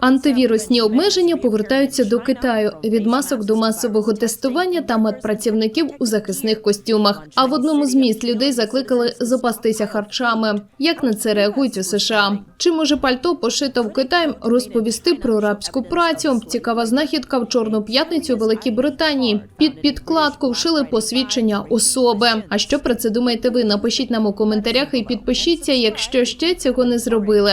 Антивірусні обмеження повертаються до Китаю від масок до масового тестування та медпрацівників у захисних костюмах. А в одному з міст людей закликали запастися харчами. Як на це реагують у США? Чи може пальто пошито в Китаї розповісти про рабську працю? Цікава знахідка в чорну п'ятницю Великій Британії. Під підкладку вшили посвідчення особи. А що про це думаєте ви? Напишіть нам у коментарях і підпишіться, якщо ще цього не зробили.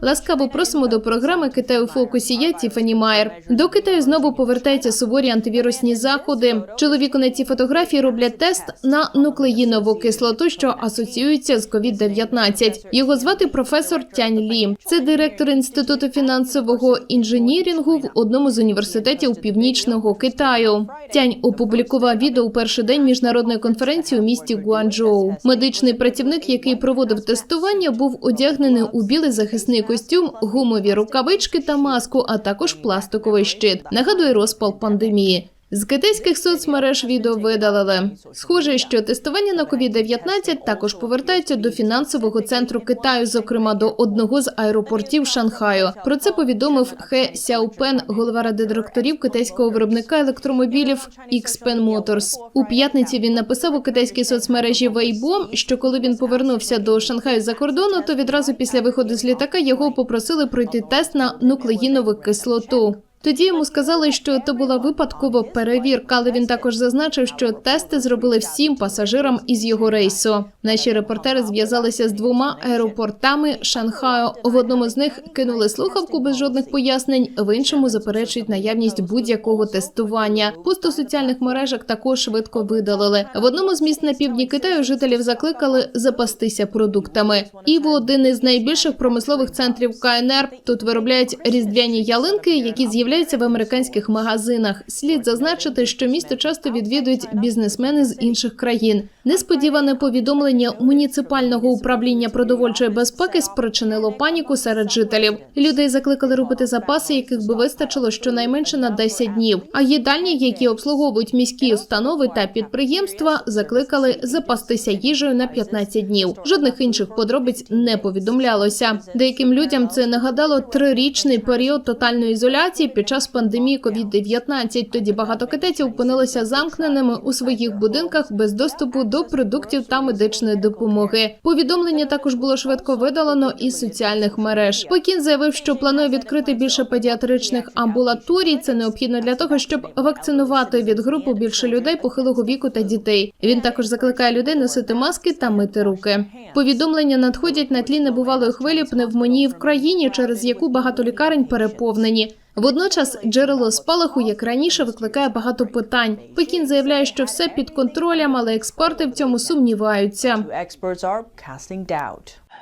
Ласкаво просимо до програми Китай у фокусі. Я Тіфані Майер. До Китаю знову повертаються суворі антивірусні заходи. Чоловіку на цій фотографії роблять тест на нуклеїнову кислоту, що асоціюється з COVID-19. Його звати професор Тянь Лі. Це директор інституту фінансового інженірінгу в одному з університетів північного Китаю. Тянь опублікував відео у перший день міжнародної конференції у місті Гуанчжоу. Медичний працівник, який проводив тестування, був одягнений у білий захисний костюм, гумові рукавички та маску, а також пластиковий щит. Нагадує розпал пандемії. З китайських соцмереж відео видалили. Схоже, що тестування на COVID-19 також повертається до фінансового центру Китаю, зокрема до одного з аеропортів Шанхаю. Про це повідомив Хе Сяопен, голова ради директорів китайського виробника електромобілів XPeng Motors. У п'ятниці він написав у китайській соцмережі Weibo, що коли він повернувся до Шанхаю за кордону, то відразу після виходу з літака його попросили пройти тест на нуклеїнову кислоту. Тоді йому сказали, що то була випадкова перевірка, але він також зазначив, що тести зробили всім пасажирам із його рейсу. Наші репортери зв'язалися з двома аеропортами Шанхаю. В одному з них кинули слухавку без жодних пояснень, в іншому заперечують наявність будь-якого тестування. Пост соціальних мережах також швидко видалили. В одному з міст на півдні Китаю жителів закликали запастися продуктами. Іво один із найбільших промислових центрів КНР. Тут виробляють різдвяні ялинки, які з'являються в американських магазинах. Слід зазначити, що місто часто відвідують бізнесмени з інших країн. Несподіване повідомлення муніципального управління продовольчої безпеки спричинило паніку серед жителів. Людей закликали робити запаси, яких би вистачило щонайменше на 10 днів. А їдальні, які обслуговують міські установи та підприємства, закликали запастися їжею на 15 днів. Жодних інших подробиць не повідомлялося. Деяким людям це нагадало трирічний період тотальної ізоляції під час пандемії COVID-19. Тоді багато китайців опинилися замкненими у своїх будинках без доступу до продуктів та медичної допомоги. Повідомлення також було швидко видалено із соціальних мереж. Пекін заявив, що планує відкрити більше педіатричних амбулаторій. Це необхідно для того, щоб вакцинувати від групу більше людей похилого віку та дітей. Він також закликає людей носити маски та мити руки. Повідомлення надходять на тлі небувалої хвилі пневмонії в країні, через яку багато лікарень переповнені. Водночас джерело спалаху, як раніше, викликає багато питань. Пекін заявляє, що все під контролем, але експерти в цьому сумніваються.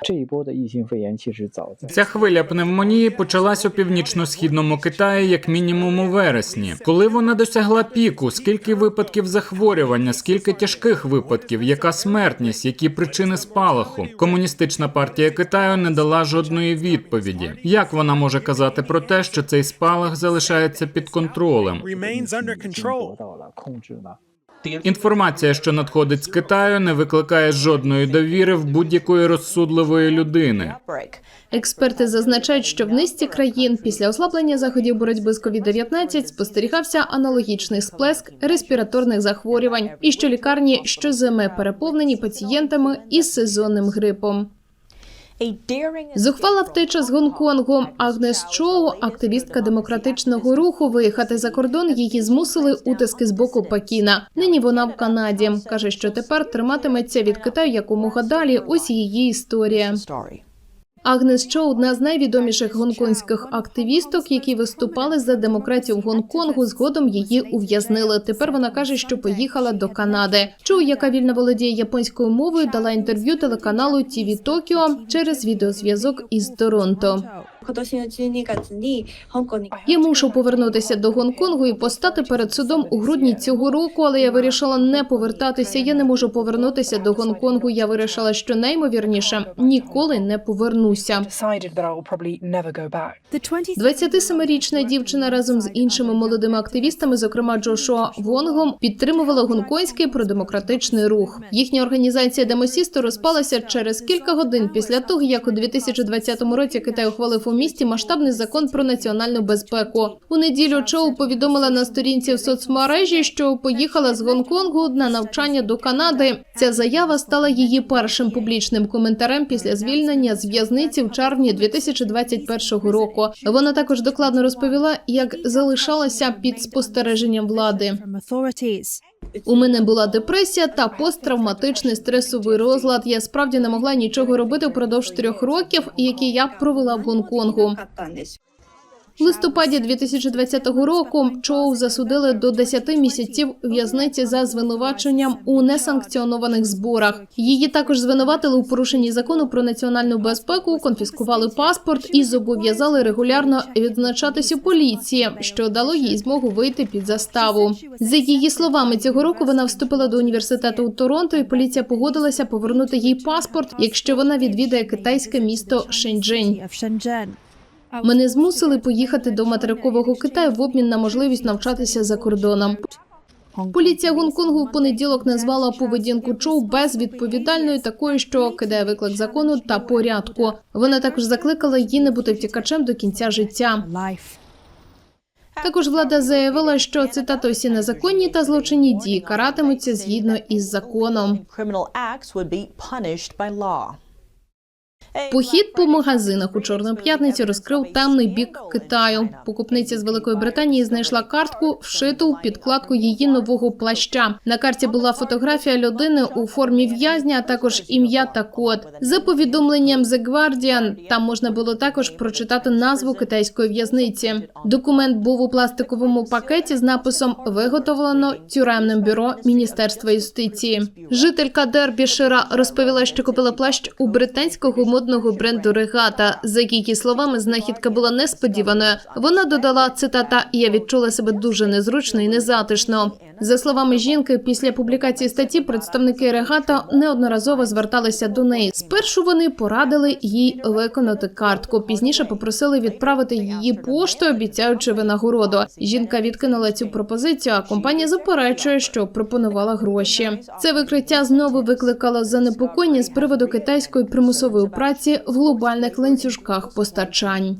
experts are casting doubt. 这一波的疫情肺炎其实早在 Ця хвиля пневмонії почалась у північно-східному Китаї як мінімум у вересні. Коли вона досягла піку, скільки випадків захворювання, скільки тяжких випадків, яка смертність, які причини спалаху? Комуністична партія Китаю не дала жодної відповіді. Як вона може казати про те, що цей спалах залишається під контролем? Інформація, що надходить з Китаю, не викликає жодної довіри в будь-якої розсудливої людини. Експерти зазначають, що в низці країн після ослаблення заходів боротьби з covid 19 спостерігався аналогічний сплеск респіраторних захворювань, і що лікарні щозиме переповнені пацієнтами із сезонним грипом. Зухвала втеча з Гонконгу. Агнес Чоу, активістка демократичного руху, виїхати за кордон її змусили утиски з боку Пекіна. Нині вона в Канаді. каже, що тепер триматиметься від Китаю якомога далі. Ось її історія. Агнес Чо – одна з найвідоміших гонконгських активісток, які виступали за демократів Гонконгу. Згодом її ув'язнили. Тепер вона каже, що поїхала до Канади. Чо, яка вільно володіє японською мовою, дала інтерв'ю телеканалу TV Токіо через відеозв'язок із Торонто. Я мушу повернутися до Гонконгу і постати перед судом у грудні цього року, але я вирішила не повертатися. Я не можу повернутися до Гонконгу. Я вирішила, що наймовірніше ніколи не повернуся. 27-річна дівчина разом з іншими молодими активістами, зокрема Джошуа Вонгом, підтримувала гонконгський продемократичний рух. Їхня організація демосісто розпалася через кілька годин після того, як у 2020 році Китай ухвалив у місті масштабний закон про національну безпеку. У неділю Чоу повідомила на сторінці в соцмережі, що поїхала з Гонконгу на навчання до Канади. Ця заява стала її першим публічним коментарем після звільнення з в'язниці в червні 2021 року. Вона також докладно розповіла, як залишалася під спостереженням влади. У мене була депресія та посттравматичний стресовий розлад. Я справді не могла нічого робити впродовж трьох років, які я провела в Гонконгу. В листопаді 2020 року чоу засудили до 10 місяців в'язниці за звинуваченням у несанкціонованих зборах. Її також звинуватили у порушенні закону про національну безпеку, конфіскували паспорт і зобов'язали регулярно відзначатись у поліції, що дало їй змогу вийти під заставу. За її словами, цього року вона вступила до університету у Торонто, і поліція погодилася повернути їй паспорт, якщо вона відвідає китайське місто Шенджень. Мене змусили поїхати до материкового Китаю в обмін на можливість навчатися за кордоном. Поліція Гонконгу в понеділок назвала поведінку Чоу безвідповідальною, такою, що кидає виклик закону та порядку. Вона також закликала її не бути втікачем до кінця життя. Також влада заявила, що цитата усі незаконні та злочинні дії каратимуться згідно із законом. Похід по магазинах у Чорну п'ятницю розкрив темний бік Китаю. Покупниця з Великої Британії знайшла картку, вшиту в підкладку її нового плаща. На карті була фотографія людини у формі в'язня, а також ім'я та код. За повідомленням The Guardian, там можна було також прочитати назву китайської в'язниці. Документ був у пластиковому пакеті з написом Виготовлено тюремним бюро Міністерства юстиції. Жителька Дербішира розповіла, що купила плащ у британського модного бренду Регата. За її словами, знахідка була несподіваною. Вона додала цитата: Я відчула себе дуже незручно і незатишно. За словами жінки, після публікації статті представники Регата неодноразово зверталися до неї. Спершу вони порадили їй виконати картку. Пізніше попросили відправити її поштою, обіцяючи винагороду. Жінка відкинула цю пропозицію. А компанія заперечує, що пропонувала гроші. Це викриття знову викликало занепокоєння з приводу китайської примусової праці в глобальних ланцюжках постачань.